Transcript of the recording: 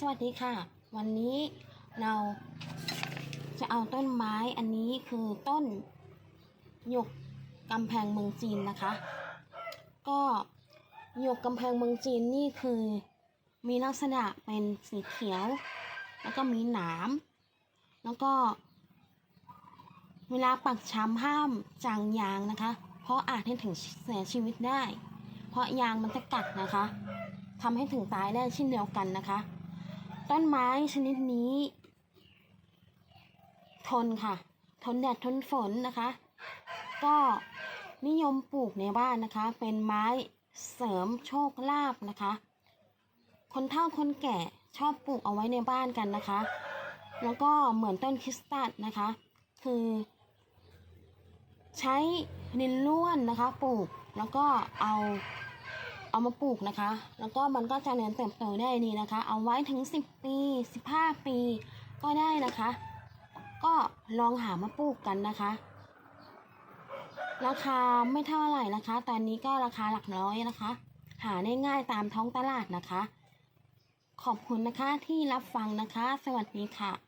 สวัสดีค่ะ วันนี้เราจะเอาต้นไม้อันนี้คือต้นหยกกำแพงเมืองจีนนะคะ ก็หยกกำแพงเมืองจีนนี่คือมีลักษณะเป็นสีเขียว แล้วก็มีหนาม แล้วก็ เวลาปักช้ำห้ามจางยางนะคะ เพราะอาจให้ถึงเสียชีวิตได้ เพราะยางมันจะกัดนะคะทำให้ถึงตายได้เช่นเดียวกันนะคะ ต้นไม้ชนิดนี้ ทนค่ะ ทนแดดทนฝนนะคะ ก็นิยมปลูกในบ้านนะคะ เป็นไม้เสริมโชคลาภนะคะ คนเฒ่าคนแก่ชอบปลูกเอาไว้ในบ้านกันนะคะ แล้วก็เหมือนต้นคริสตัสนะคะ คือ ใช้ดินล้วนนะคะ ปลูกแล้วก็เอา เอามาปลูกนะคะ แล้วก็มันก็จะเจริญเติบโตได้ดีนะคะ เอาไว้ถึง 10 ปี 15 ปีก็ได้นะคะ ก็ลองหามาปลูกกันนะคะ ราคาไม่เท่าไหร่นะคะ ตอนนี้ก็ราคาหลักร้อยนะคะ หาได้ง่ายตามท้องตลาดนะคะ ขอบคุณนะคะที่รับฟังนะคะ สวัสดีค่ะ